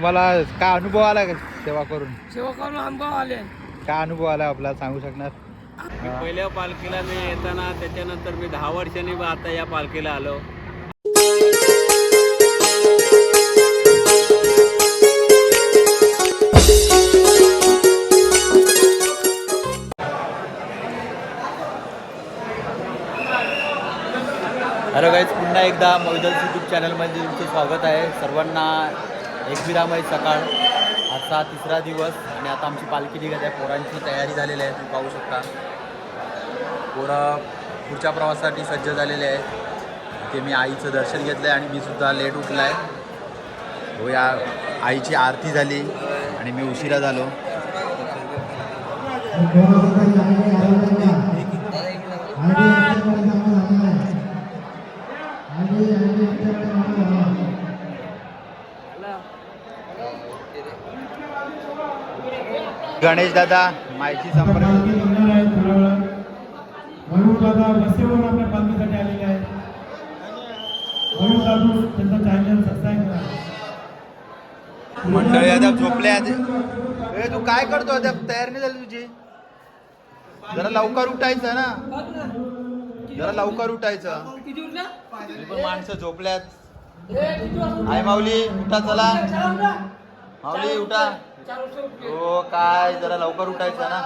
मला काय अनुभव आला का सेवा करून? सेवा करून अनुभव आले. काय अनुभव आला आपला सांगू शकणार? मी पहिल्या पालखीला मी येताना त्याच्यानंतर मी दहा वर्षांनी आता या पालखीला आलो. हॅलो गाईज पुन्हा एकदा मोदल्स यूट्यूब चॅनलमध्ये तुमचं स्वागत आहे. सर्वांना एकविरामय सकाळ. आजचा तिसरा दिवस आणि आता आमची पालखी निघत आहे. पोरांची तयारी झालेली आहे तुम्ही पाहू शकता. पोरं पुढच्या प्रवासासाठी सज्ज झालेले आहेत. ते मी आईचं दर्शन घेतलं आहे आणि मी सुद्धा लेट उठला आहे हो या आईची आरती झाली आणि मी उशिरा झालो. गणेश दादा माहिती संपर्क. वरुण दादा रस्त्यावरून आपल्या पालखीसाठी आलेले आहेत वरुण दादू त्यांचा चॅनल सबस्क्राईब करा मंडळी आता झोपले ए तू काय करतो आता? तयार नाही झाली तुझी? जरा लवकर उठायचं ना. जरा लवकर उठायचं. तरी पण माणसं झोपल्यात? आय माऊली उठा चला? माऊली उठा. हो काय जरा लवकर उठायचं ना.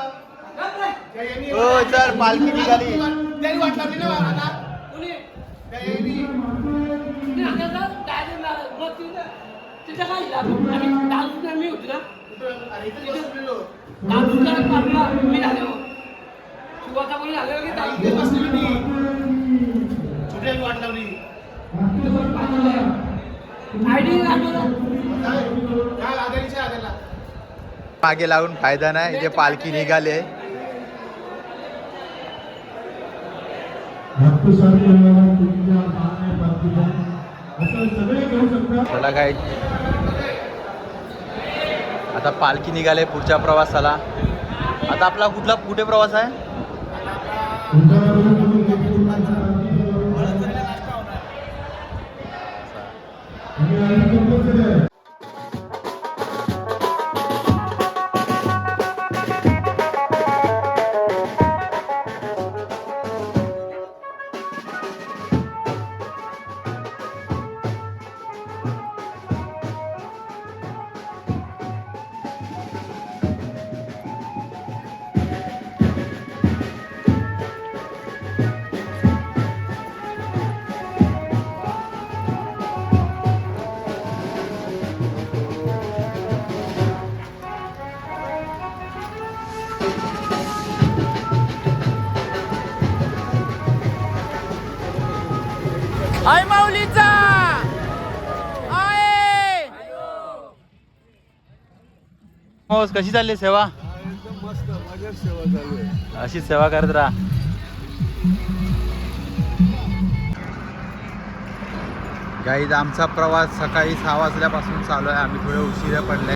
हो चल पालखी निघाली तिथं- तिथं काय झालं? आम्ही मागे लागून फायदा नाही. इथे पालखी निघाले चला काय आता पालखी निघाले पुढच्या प्रवासाला. आता आपला कुठला कुठे प्रवास आहे? हो कशी चालली सेवा? अशी सेवा करत राहा. गाईज आमचा प्रवास सकाळी सहा वाजल्यापासून चालू आहे. आम्ही थोडे उशिरा पडले.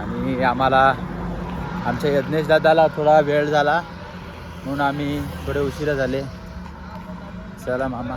आणि आम्हाला आमच्या यज्ञेश दादाला थोडा वेळ झाला. म्हणून आम्ही थोडे उशिरा झाले. चला मामा.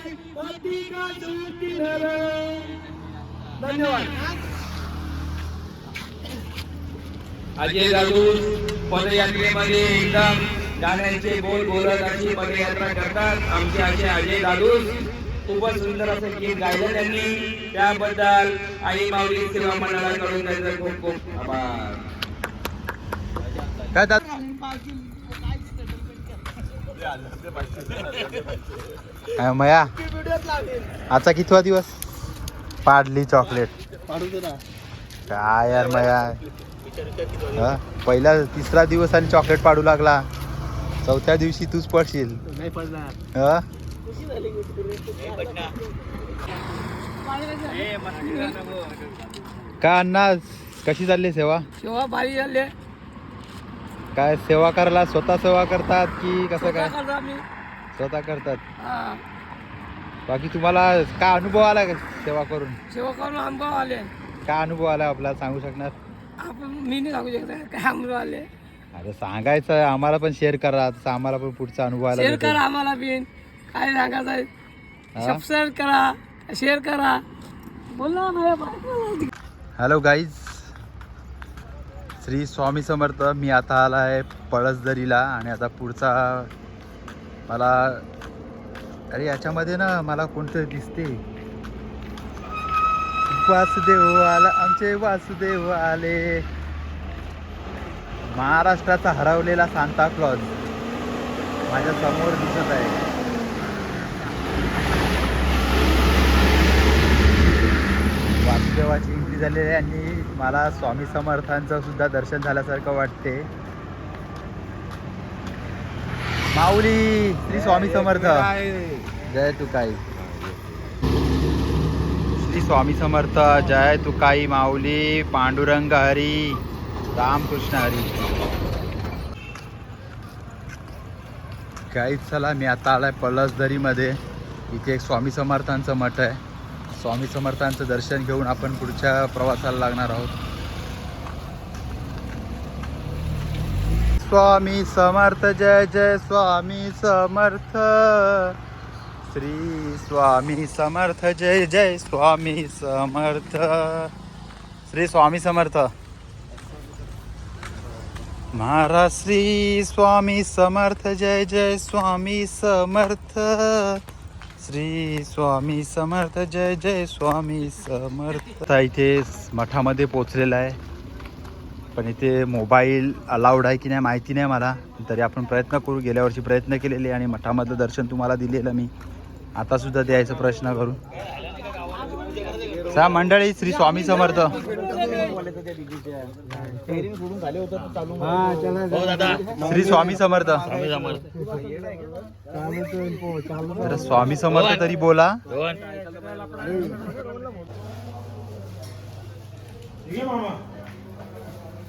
अजय जाधव पदयात्रेमध्ये एकदम गाण्याचे बोल बोलत अशी पदयात्रा करतात आमचे असे अजय जाधव खूपच सुंदर असं गीत गायलं त्यांनी. त्याबद्दल आई माऊली सेवा मंडळाकडून त्यांचं खूप खूप आभार. काय दादा काय मया? आजचा कितवा दिवस? पाडली चॉकलेट. काय यार हा? पहिला तिसरा दिवस आणि चॉकलेट पाडू लागला. चौथ्या दिवशी तूच पडशील. हा? का अण्णा कशी चालली सेवा? शेवा भारी झाले काय सेवा करायला स्वतः सेवा करतात की कसं काय? स्वतः करतात. हा. बाकी तुम्हाला काय अनुभव आला का सेवा करून? सेवा करून अनुभव आले. काय अनुभव आला आपल्याला सांगू शकणार? आपण मी नाही सांगू शकत काय अनुभव आले. अरे सांगायचं आम्हाला पण शेअर करा. तसं आम्हाला पण पुढचा अनुभव आला शेअर भेटेल. करा आम्हाला बिन काय सांगायचं हा? सबस्क्राईब करा शेअर करा. बोल ना. Hello guys Shri Swami Samarth. मी आता आला आहे पळसदरीला आणि आता पुढचा मला अरे याच्यामध्ये ना मला कोणतं दिसते. वासुदेव आला आमचे वासुदेव आले. महाराष्ट्राचा हरवलेला सांता क्लॉज माझ्यासमोर दिसत आहे. वासुदेवाची एंट्री झालेली आहे आणि मला स्वामी समर्थांचं सुद्धा दर्शन झाल्यासारखं वाटते. माऊली श्री स्वामी समर्थ. जय तुकाई श्री स्वामी समर्थ जय तुकाई माऊली पांडुरंग हरी रामकृष्ण हरी. काही चला मी आता आलाय पळसदरीमध्ये इथे एक स्वामी समर्थांचं मठ आहे. स्वामी समर्थांचं दर्शन घेऊन आपण पुढच्या प्रवासाला लागणार आहोत. स्वामी समर्थ जय जय स्वामी समर्थ. श्री स्वामी समर्थ जय जय स्वामी समर्थ. श्री स्वामी समर्थ. महाराज श्री स्वामी समर्थ जय जय स्वामी समर्थ. श्री स्वामी समर्थ जय जय स्वामी समर्थ. इथे मठामध्ये पोचलेला आहे. पण इथे मोबाईल अलाउड आहे की नाही माहिती नाही मला. तरी आपण प्रयत्न करू. गेल्या वर्षी प्रयत्न केलेले आणि मठामधलं दर्शन तुम्हाला दिलेलं मी. आता सुद्धा द्यायचा प्रश्न करू सा मंडळी श्री स्वामी समर्थ. श्री स्वामी समर्थ. तर स्वामी समर्थ तरी बोला. मामा.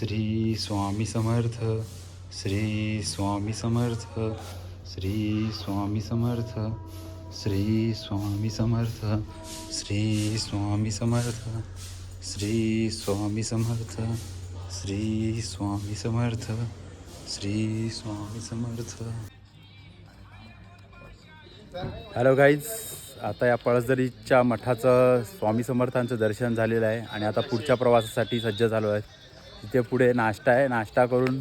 श्री स्वामी समर्थ श्री स्वामी समर्थ श्री स्वामी समर्थ श्री स्वामी समर्थ श्री स्वामी समर्थ श्री स्वामी समर्थ श्री स्वामी समर्थ श्री स्वामी समर्थ. हॅलो गाईज आता या पळसदरीच्या मठाचं स्वामी समर्थांचं दर्शन झालेलं आहे आणि आता पुढच्या प्रवासासाठी सज्ज झालो आहे. तिथे पुढे नाश्ता आहे. नाश्ता करून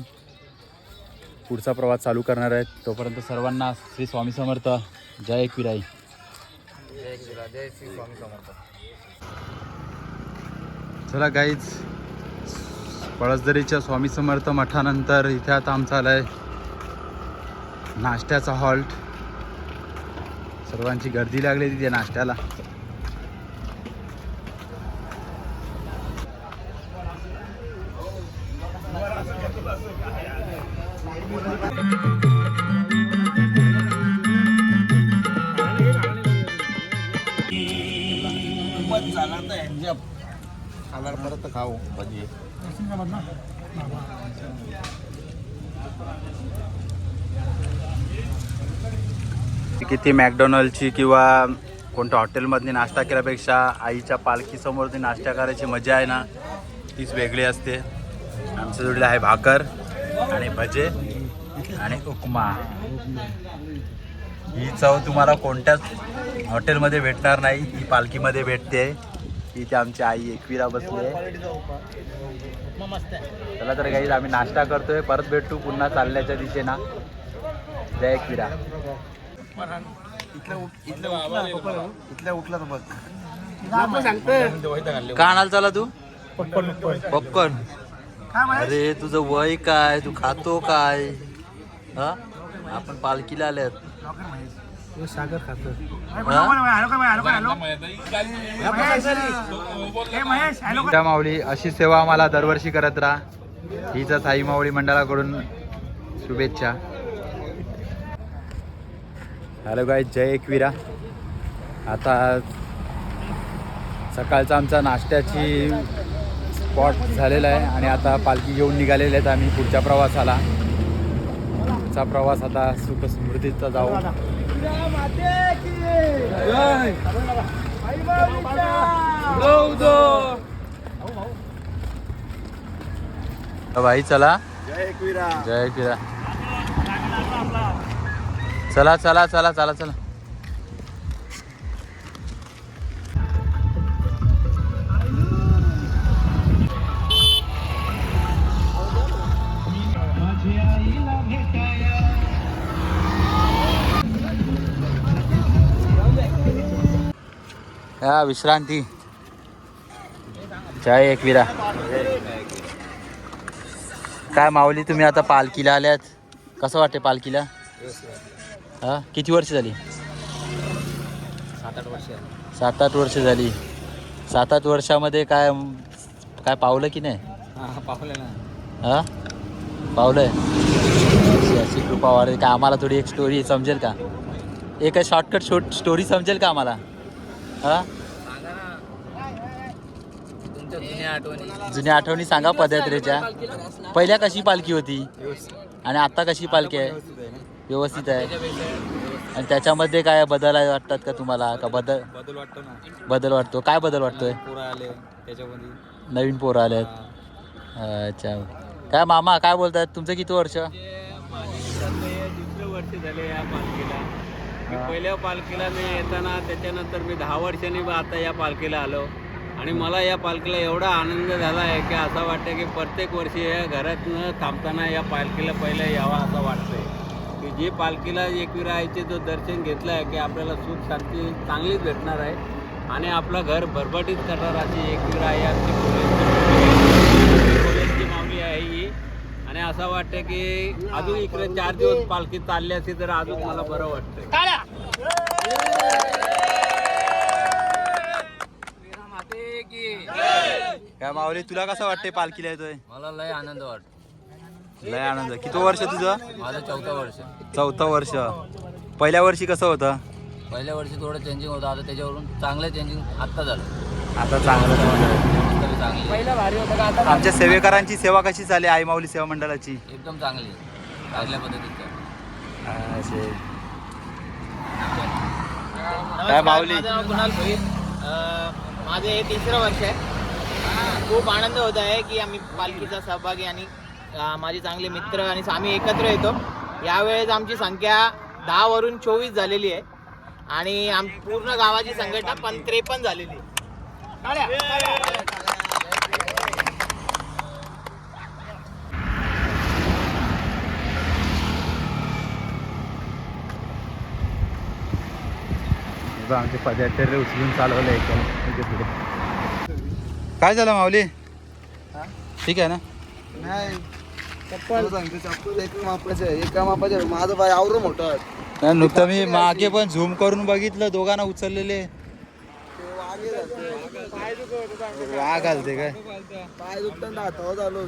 पुढचा प्रवास चालू करणार आहेत. तोपर्यंत सर्वांना श्री स्वामी समर्थ. जय एकविराई. चला गाईज पळसदरीच्या स्वामी समर्थ मठानंतर इथे आता आमचा आला आहे नाश्त्याचा हॉल्ट. सर्वांची गर्दी लागली तिथे नाश्त्याला. परत खाऊ किती मॅकडॉनल्डची किंवा कोणत्या हॉटेलमधली नाश्ता केल्यापेक्षा आईच्या पालखीसमोर ती नाश्ता करायची मजा आहे ना तीच वेगळी असते. आमच्या जोडीला आहे भाकर आणि भजे आणि उपमा. ही चव तुम्हाला कोणत्याच हॉटेलमध्ये भेटणार नाही ही पालखीमध्ये भेटते. इथे आमची आई एकविरा बसली आहे. चला तर काही आम्ही नाश्ता करतोय. परत भेटू पुन्हा चालल्याच्या दिशेना. जय एकविरा. का आणायला चाला तू? पॉपकॉर्न अरे तुझं वय काय? तू खातो काय? हा? आपण पालखीला आल्यात. सागर खातो माऊली अशी सेवा आम्हाला दरवर्षी करत राहा. हीच साई माऊली मंडळाकडून शुभेच्छा. हॅलो गाय जय एकविरा. आता सकाळचा आमचा नाश्त्याची स्पॉट झालेला आहे आणि आता पालखी घेऊन निघालेले आहेत आम्ही पुढच्या प्रवासाला. पुढचा प्रवास आता सुख समृद्धीचा जाऊ. भाई चला. जय एकविरा. चला चला चला चला चला. या विश्रांती. जय एकविरा काय माऊली तुम्ही आता पालखीला आल्यात? कसं वाटते पालखीला? हा किती वर्ष झाली? सात आठ वर्ष झाली. सात आठ वर्षामध्ये काय काय पावलं की नाही? हा पावलंय अशी अशी कृपा वाढते का आम्हाला थोडी एक स्टोरी समजेल का? एक शॉर्टकट शॉर्ट स्टोरी समजेल का आम्हाला? हा? जुन्या आठवणी सांगा पदयात्रेच्या. पहिल्या कशी पालखी होती? आणि आता कशी पालखी आहे? व्यवस्थित आहे. आणि त्याच्यामध्ये काय बदल आहे वाटतात का तुम्हाला? का बदल बदल वाटतो? ना बदल वाटतो काय बदल वाटतोय? पोरं आले आहेत नवीन पोरं अच्छा. काय मामा काय बोलतात तुमचं किती वर्ष? की पहिल्या पालखीला मी येताना त्याच्यानंतर मी दहा वर्षांनी बा आता या पालखीला आलो. आणि मला या पालखीला एवढा आनंद झाला आहे की असं वाटतं की प्रत्येक वर्षी या घरात न थांबताना या पालखीला पहिलं यावा असं वाटतंय. की जे पालखीला एकविरायचे जो दर्शन घेतलं आहे की आपल्याला सुख शांती चांगलीच भेटणार आहे. आणि आपलं घर भरभटीत करणार अशी एकविरा आहे आमची कोल्हेची कोल्हेची माऊली आहे ही आणि असं वाटतं की अजून इकडे चार दिवस पालखी चालली असती तर अजून मला बरं वाटतंय. काय माऊली तुला कसं वाटते पालखीला येतोय मला लय आनंद वाटतो लय आनंद. किती वर्ष तुझं? माझं चौथा वर्ष. चौथं वर्ष. पहिल्या वर्षी कसं होतं? पहिल्या वर्षी थोडं चेंजिंग होतं. आता त्याच्यावरून चांगलं चेंजिंग आत्ता झालं. आता चांगलं झालं. तरी चांगली आमच्या सेवेकरांची सेवा कशी झाली? आई माऊली सेवा मंडळाची? एकदम चांगली चांगल्या पद्धतीचं असे. काय माऊली? माझं नाव कुणाल भोईर. अं, माझं हे तिसरं वर्ष आहे. खूप आनंद होत आहे की आम्ही पालखीचा सहभागी आणि अं, माझे चांगले मित्र आणि आम्ही एकत्र येतो. यावेळेस आमची संख्या दहावरून चोवीस झालेली आहे. आणि आम पूर्ण गावाची संघटना पण त्रेपन्न झालेली आहे. आमचे पदयात्रे उचलून चालवलं पुढे. काय झालं माऊली? ठीक आहे ना? एका मापाचे माझं बाय मोठं. नाही, नुकतं मी मागे पण झूम करून बघितलं दोघांना उचललेले. वाघ घालते काय? पाय दुखताना हातावर आलो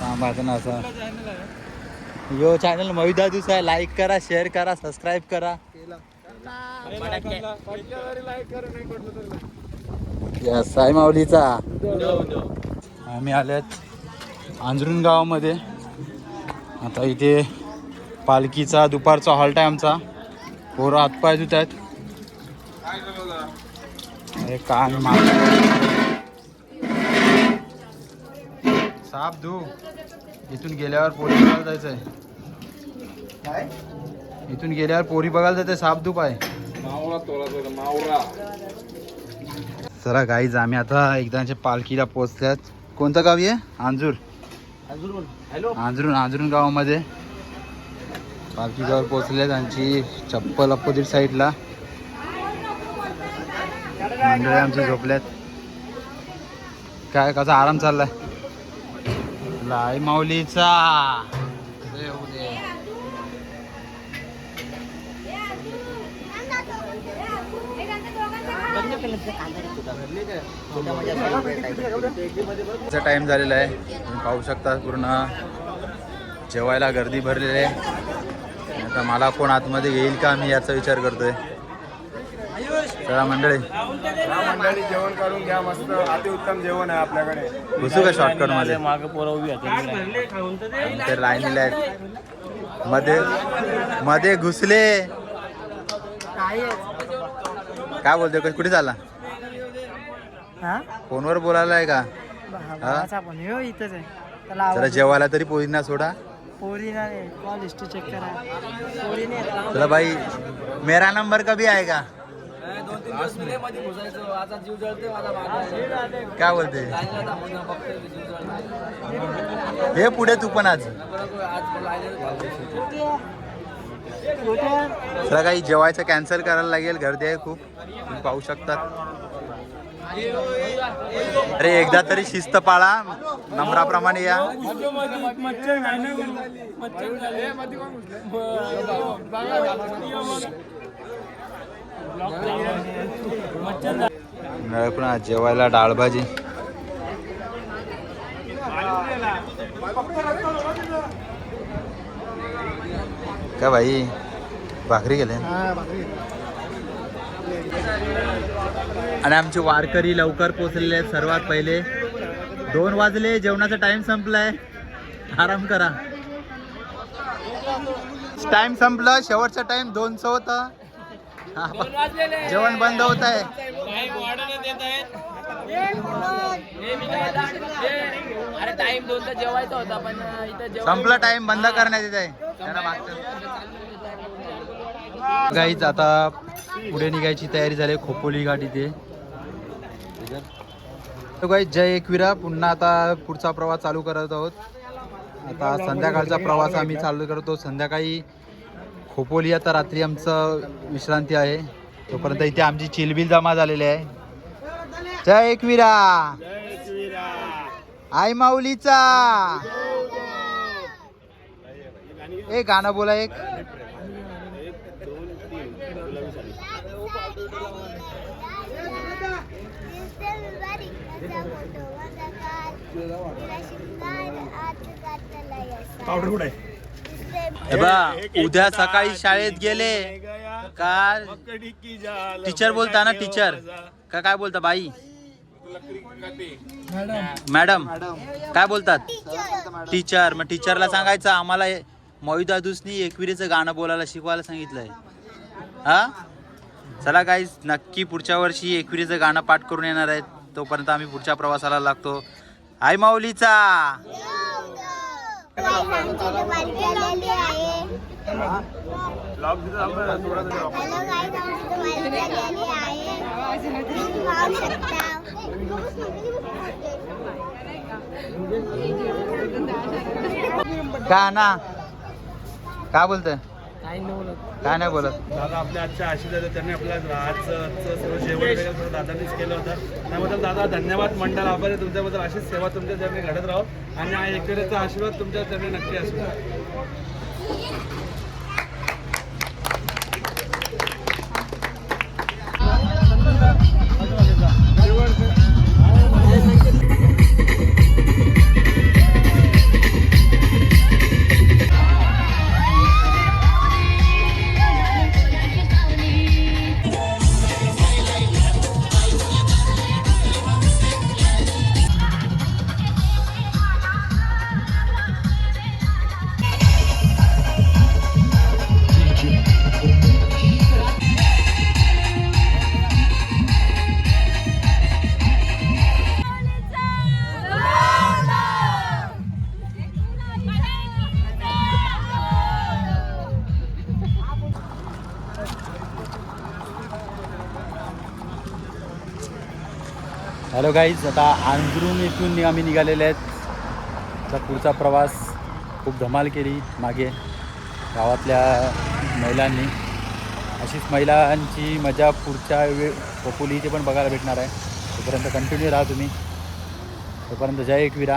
थांबायचं ना असं. यो चॅनल मविदा दिवस आहे. लाईक करा शेअर करा सबस्क्राईब करा. या साई माऊलीचा आम्ही आल्यात आंजरून गावामध्ये. आता इथे पालखीचा दुपारचा हॉल्ट आहे आमचा. पोरं हातपाय धुत आहेत अरे काय मा साप धू. इथून गेल्यावर पोलीस जायचं आहे इथून गेल्यावर पोरी बघायला जायचं साप धूप आहे. चला गाईज आम्ही आता एकदाच्या पालखीला पोहोचल्यात. कोणतं गाव आहे आंजूर आंजरून आंजरून गावामध्ये. पालखी गावावर पोहोचले त्यांची चप्पल अपोजिट साईडला मंडळी आमची झोपल्यात. काय कसा आराम चाललाय? लाई माऊलीचा जय हो दे. चा टाइम झालेला आहे. तुम्ही पाहू शकता पूर्ण जेवायला गर्दी भरलेली आहे. आता मला कोण आतमध्ये येईल का मी याचा विचार करतोय. चला मंडळी. मंडळी जेवण करून घ्या मस्त अतिउत्तम जेवण आहे आपल्याकडे घुसू का शॉर्टकटमध्ये? ते लाईनीला आहेत. मध्ये मध्ये घुसले. काय बोलतोय? क- कुठे चालला? फोनवर बोलायला आहे का हा? इथंच आहे. त्याला जरा जेवायला तरी पोरींना सोडा. पोरी नाही कॉल हिस्ट्री चेक करा. पोरी नाही. चला भाई मेरा नंबर कभी आएगा? काय बोलते हे पुढे तू पण आज. चला काही जेवायचं कॅन्सल करायला लागेल. गर्दी आहे खूप. तुम्ही पाहू शकतात अरे एकदा तरी शिस्त पाळा. नंबराप्रमाणे या. नळ पण आज जेवायला डाळ भाजी का भाई? भाकरी गेले आणि आमचे वारकरी लवकर पोचलेले सर्वात पहिले. दोन वाजले जेवणाचा टाइम संपलाय. आराम करा. टाइम संपला शेवटचा टाइम दोनचं होता. हा, जेवण बंद होत आहे अरे टाइम जेवायचा होता पण इथं संपला टाइम बंद करण्यात येत आहे गाईच आता पुढे निघायची तयारी झाली खोपोली घाट इथे. तो गाईच जय एकविरा. पुन्हा आता पुढचा प्रवास चालू करत आहोत. आता संध्याकाळचा प्रवास आम्ही चालू करतो. संध्याकाळी खोपोली आता रात्री आमचं विश्रांती आहे. तोपर्यंत इथे आमची चिलबिल जमा झालेली आहे. जय एकविरा. आई माऊलीचा. ए गाणं बोला एक. पावडर कुठे बा उद्या सकाळी शाळेत गेले. का? टीचर बोलता ना टीचर. का काय बोलता बाई? मॅडम काय बोलतात? टीचर मग टीचरला सांगायचं आम्हाला मोहित दादूसनी एकविरीचं गाणं बोलायला शिकवायला सांगितलंय. हा? चला काही नक्की पुढच्या वर्षी एकविरीचं गाणं पाठ करून येणार आहेत. तोपर्यंत आम्ही पुढच्या प्रवासाला लागतो. आई माऊलीचा! गाणा काय बोलतोय? काय नाही बोलत. दादा आपल्या आजच्या आशीर्वाद त्यांनी आपल्या आजचं सर्व जेवण दादांनीच केलं होतं. त्याबद्दल दादा धन्यवाद मंडळ आभार आहे तुमच्याबद्दल अशीच सेवा तुमच्या चरणी घडत राहो. आणि हा एकविराचा आशीर्वाद तुमच्या चरणी नक्की असू हॅलो गाईज आता आंध्रून इथून आम्ही निघालेले आहेत. आता पुढचा प्रवास खूप धमाल केली मागे गावातल्या महिलांनी. अशीच महिलांची मजा पुढच्या वेळ खोपोली इथे पण बघायला भेटणार आहे. तोपर्यंत कंटिन्यू राहा तुम्ही. तोपर्यंत जय एकविरा.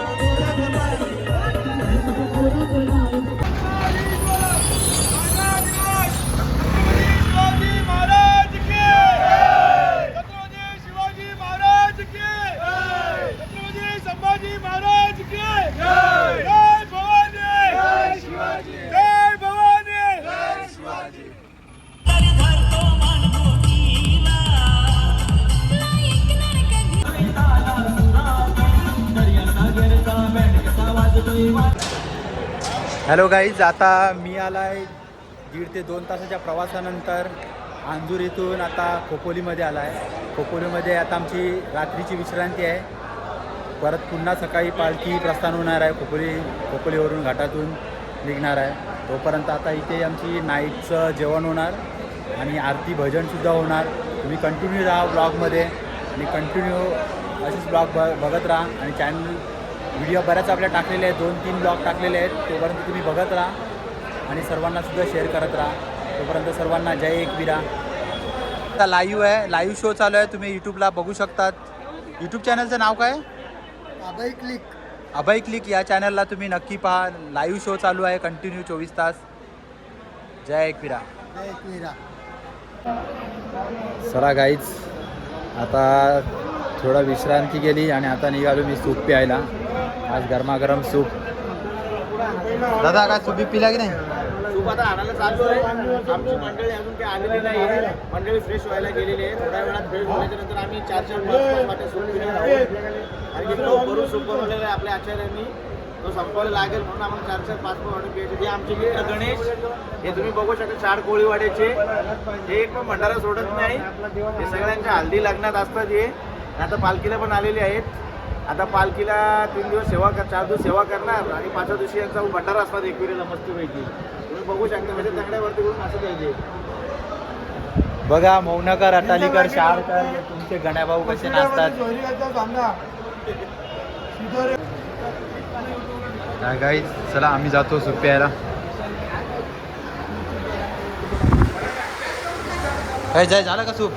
हॅलो गाईज आता मी आला आहे दीड ते दोन तासाच्या प्रवासानंतर अंजूर इथून आता खोपोलीमध्ये आला आहे खोपोलीमध्ये आता आमची रात्रीची विश्रांती आहे. परत पुन्हा सकाळी पालखी प्रस्थान होणार आहे. खोपोली खोपोलीवरून घाटातून निघणार आहे. तोपर्यंत आता इथे आमची नाईटचं जेवण होणार आणि आरती भजनसुद्धा होणार. तुम्ही कंटिन्यू राहा ब्लॉगमध्ये आणि कंटिन्यू असेच ब्लॉग ब बघत राहा आणि चॅनल व्हिडिओ बऱ्याच आपल्या टाकलेले आहेत. दोन तीन ब्लॉग टाकलेले आहेत. तोपर्यंत तुम्ही बघत राहा आणि सर्वांना सुद्धा शेअर करत राहा. तोपर्यंत सर्वांना जय एकविरा आता लाईव्ह आहे. लाईव्ह शो चालू आहे. तुम्ही यूट्यूबला बघू शकतात. यूट्यूब चॅनलचं नाव काय? अभय क्लिक. अभय क्लिक या चॅनलला तुम्ही नक्की पहा. लाईव्ह शो चालू आहे. कंटिन्यू चोवीस तास. जय एकविरा जय एकविरा चला गाईच आता थोडा विश्रांती गेली आणि आता निघालो मी सूप प्यायला. आज गरमागरम सूप. दादा काय सूप पिला की नाही? सूप आता आणायला चालू आहे आमची मंडळी अजून काही आलेली नाही आहे मंडळी फ्रेश व्हायला गेलेली आहे. थोड्या वेळात फ्रेश झाल्याच्यानंतर आम्ही चार चार पाच सूप आहोत. आणि भरून सूप बनवलेलं आहे आपल्या आचार्यांनी. तो संपवायला लागेल म्हणून आम्हाला चार चार पाच पाच वाटे प्यायचे. हे आमचे मित्र गणेश हे तुम्ही बघू शकता चार कोळीवाड्याचे. हे एक पण भंडारा सोडत नाही. हे सगळ्यांच्या हल्दी लग्नात असतात हे. आता पालखीला पण आलेले आहेत. आता पालखीला तीन दिवस सेवा कर चार दिवस सेवा करणार आणि पाचव्या दिवशी यांचा भंडारा असतात एकविरीला मस्तपैकी तुम्ही बघू शकता म्हणजे तंगड्यावरती करून असं द्यायचे बघा मौनकर अटालीकर शाळकर तुमचे गण्याभाऊ कसे नाचतात. गाईज चला आम्ही जातो सूप प्यायला काय जाय झालं का सूप?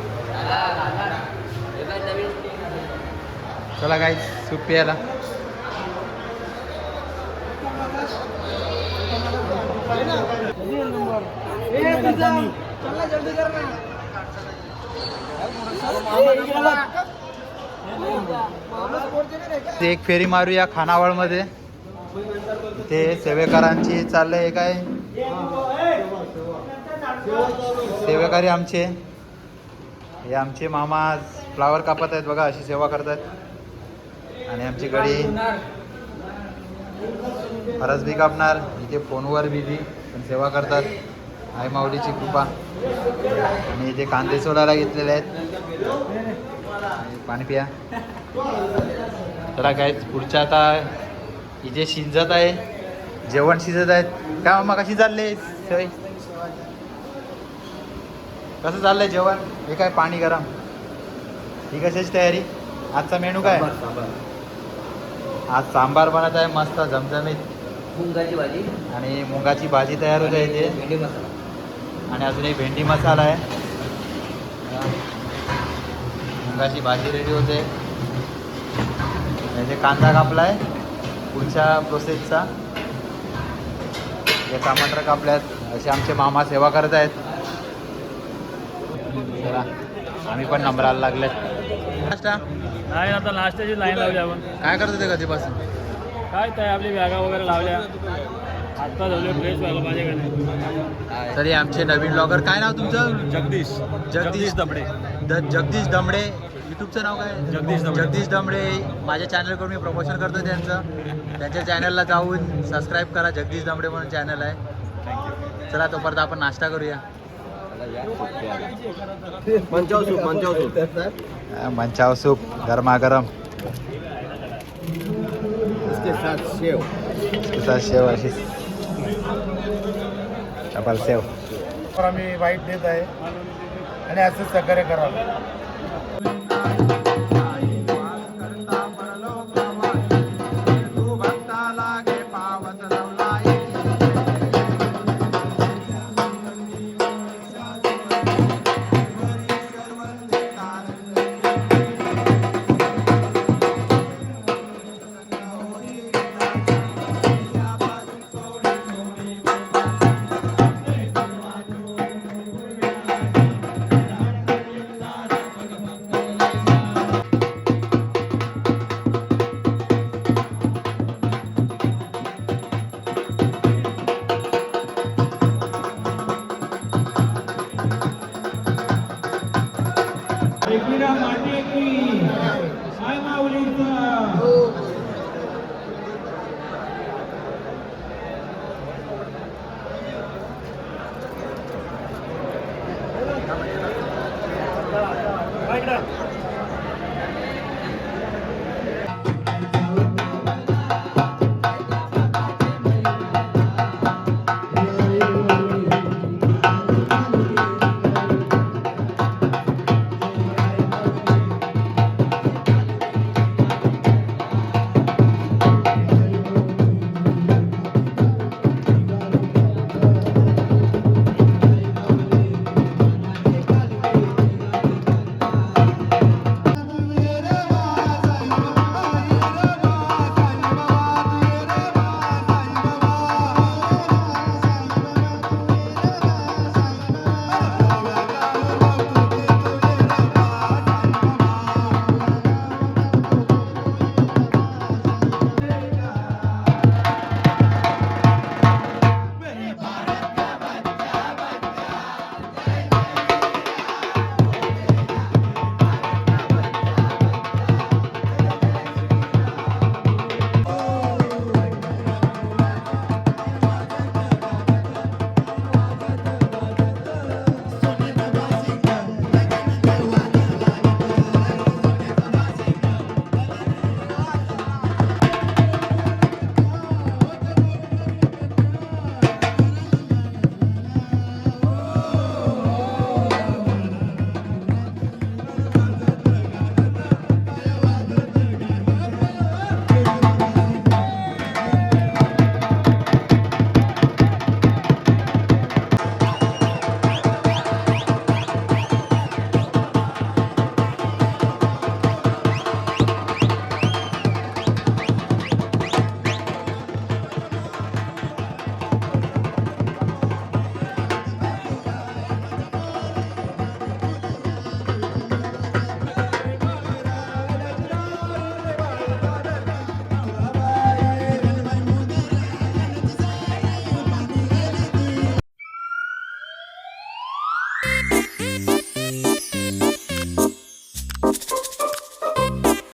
चला गाईज सूप प्यायला ते एक फेरी मारूया खानावळमध्ये. ते सेवेकरांची चाललंय काय? सेवेकरी आमचे. हे आमचे मामा फ्लावर कापत आहेत बघा अशी सेवा करतात आणि आमची गडी फरस बी कापणार इथे फोनवर बिझी पण सेवा करतात. आई माऊलीची कृपा. आणि इथे कांदे सोडायला घेतलेले आहेत. आणि पाणी पिया. चला काय पुढच्या आता इथे शिजत आहे. जेवण शिजत आहेत काय मामा कशी चालले? सवय कसं चाललंय जेवण? हे काय पाणी गरम? ही कशाची तयारी? आजचा मेनू काय? आज सांबार बनत आहे मस्त झमझमीत मुंगाची भाजी. आणि मुगाची भाजी तयार होत आहे इथे. भेंडी मसाला. आणि अजून एक भेंडी मसाला आहे. मुगाची भाजी रेडी होते. इथे कांदा कापलाय पुढच्या प्रोसेसचा हे टमाटर कापल्यात असे आमचे मामा सेवा करत आहेत. आम्ही पण नंबराला लागलेत. नाही आता नाश्त्याची लाईन लावली आपण. काय करत होते कधीपासून? काय काय आपली बॅगा वगैरे लावल्या. आत्ता झाले फ्रेश व्हायला माझ्याकडे. तरी आमचे नवीन ब्लॉगर काय नाव तुमचं? जगदीश. जगदीश दमडे. द जगदीश दमडे. युट्यूबचं नाव काय? जगदीश दमडे. जगदीश दमडे. माझ्या चॅनलकडून मी प्रमोशन करतो त्यांचं. त्यांच्या चॅनलला जाऊन सबस्क्राईब करा. जगदीश दमडे म्हणून चॅनल आहे. चला तोपर्यंत आपण नाश्ता करूया. Manchow soup manchow soup. Manchow soup गरमागरम. शेव. अशी. टपाल सेव आम्ही वाईट देत आहे. आणि असं सहकार्य करावं.